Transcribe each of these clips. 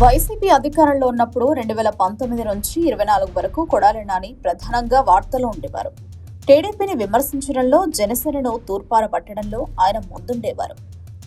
YCP అధికారంలో ఉన్నప్పుడు రెండు వేల పంతొమ్మిది నుంచి ఇరవై నాలుగు వరకు కొడాలి నాని ప్రధానంగా వార్తల్లో ఉండేవారు. టీడీపీని విమర్శించడంలో జనసేనను తూర్పార పట్టడంలో ఆయన ముందుండేవారు.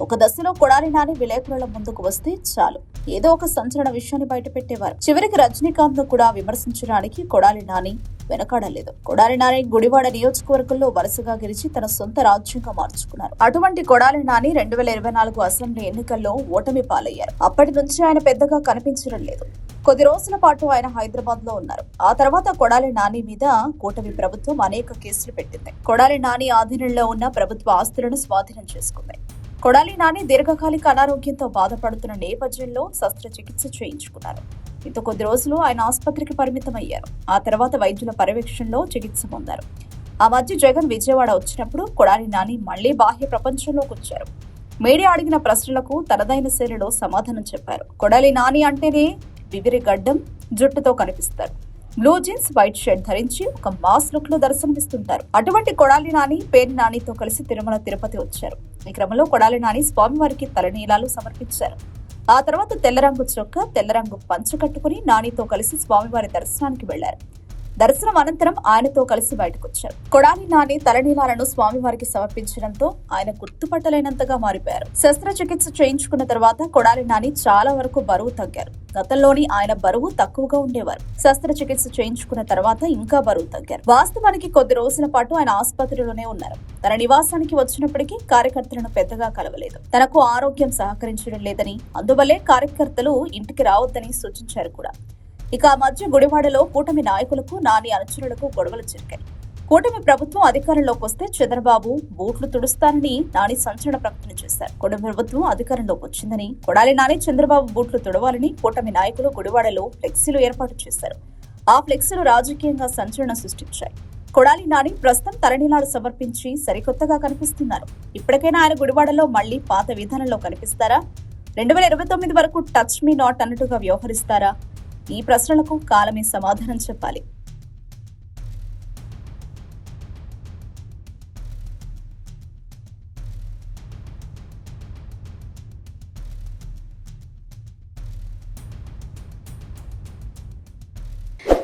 ఒక దశలో కొడాలి నాని విలేకరుల ముందుకు వస్తే చాలు. ఏదో ఒక సంచలన విషయాన్ని బయటపెట్టేవారు చివరికి రజనీకాంత్ను కూడా విమర్శించడానికి కొడాలి నాని వెనకాడలేదు. కొడాలి నాని గుడివాడ నియోజకవర్గంలో వరుసగా గెలిచి తన సొంత రాజ్యంగా మార్చుకున్నారు. అటువంటి కొడాలి నాని రెండు వేల ఇరవై నాలుగు అసెంబ్లీ ఎన్నికల్లో ఓటమి పాలయ్యారు. అప్పటి నుంచి ఆయన పెద్దగా కనిపించడం లేదు. కొద్ది రోజుల పాటు ఆయన హైదరాబాద్లో ఉన్నారు. ఆ తర్వాత కొడాలి నాని మీద కూటమి ప్రభుత్వం అనేక కేసులు పెట్టింది. కొడాలి నాని ఆధీనంలో ఉన్న ప్రభుత్వ ఆస్తులను స్వాధీనం చేసుకుంది. కొడాలి నాని దీర్ఘకాలిక అనారోగ్యంతో బాధపడుతున్న నేపథ్యంలో శస్త్రచికిత్స చేయించుకున్నారు. ఇంత కొద్ది రోజులు ఆయన ఆసుపత్రికి పరిమితమయ్యారు. ఆ తర్వాత వైద్యుల పర్యవేక్షణలో చికిత్స పొందారు. ఆ మధ్య జగన్ విజయవాడ వచ్చినప్పుడు కొడాలి నాని మళ్ళీ బాహ్య ప్రపంచంలోకి వచ్చారు. మీడియా అడిగిన ప్రశ్నలకు తనదైన శైలిలో సమాధానం చెప్పారు. కొడాలి నాని అంటేనే వివిరి గడ్డం జుట్టుతో కనిపిస్తారు. బ్లూ జీన్స్ వైట్ షర్ట్ ధరించి ఒక మాస్ లుక్లో దర్శనమిస్తుంటారు. అటువంటి కొడాలి నాని పేరు నానితో కలిసి తిరుమల తిరుపతి వచ్చారు. ఈ క్రమంలో కొడాలి నాని స్వామివారికి తలనీలాలు సమర్పించారు. ఆ తర్వాత తెల్ల రంగు తెల్లరంగు తెల్ల రంగు పంచ కట్టుకుని నానితో కలిసి స్వామివారి దర్శనానికి వెళ్ళారు దర్శనం అనంతరం ఆయనతో కలిసి బయటకొచ్చారు. కొడాలి నాని తలనీలాలను స్వామివారికి సమర్పించడంతో ఆయన గుర్తుపట్టలేనంతగా మారిపోయారు. శస్త్రచికిత్స చేయించుకున్న తర్వాత కొడాలి నాని చాలా వరకు బరువు తగ్గారు. గతంలోని ఆయన బరువు తక్కువగా ఉండేవారు. శస్త్రచికిత్స చేయించుకున్న తర్వాత ఇంకా బరువు తగ్గారు. వాస్తవానికి కొద్ది రోజుల పాటు ఆయన ఆసుపత్రిలోనే ఉన్నారు. తన నివాసానికి వచ్చినప్పటికీ కార్యకర్తలను పెద్దగా కలవలేదు. తనకు ఆరోగ్యం సహకరించడం లేదని అందువల్లే కార్యకర్తలు ఇంటికి రావద్దని సూచించారు కూడా. ఇక ఆ మధ్య గుడివాడలో కూటమి నాయకులకు నాని అనుచరులకు గొడవలు జరిగాయి. కూటమి ప్రభుత్వం అధికారంలోకి వస్తే చంద్రబాబు బూట్లు తుడుస్తానని నాని సంచలన ప్రకటన చేశారు. కూటమి ప్రభుత్వం అధికారంలోకి వచ్చిందని కొడాలి నాని చంద్రబాబు బూట్లు తుడవాలని కూటమి నాయకులు గుడివాడలో ఫ్లెక్సీలు ఏర్పాటు చేశారు. ఆ ఫ్లెక్సీలు రాజకీయంగా సంచలనం సృష్టించాయి. కొడాలి నాని ప్రస్తుతం తరణిలాడు సమర్పించి సరికొత్తగా కనిపిస్తున్నారు. ఇప్పటికైనా ఆయన గుడివాడలో మళ్ళీ పాత విధానంలో కనిపిస్తారా? రెండు వేల ఇరవై తొమ్మిది వరకు టచ్ మీ నాట్ అన్నట్టుగా వ్యవహరిస్తారా? ఈ ప్రశ్నలకు కాలమే సమాధానం చెప్పాలి.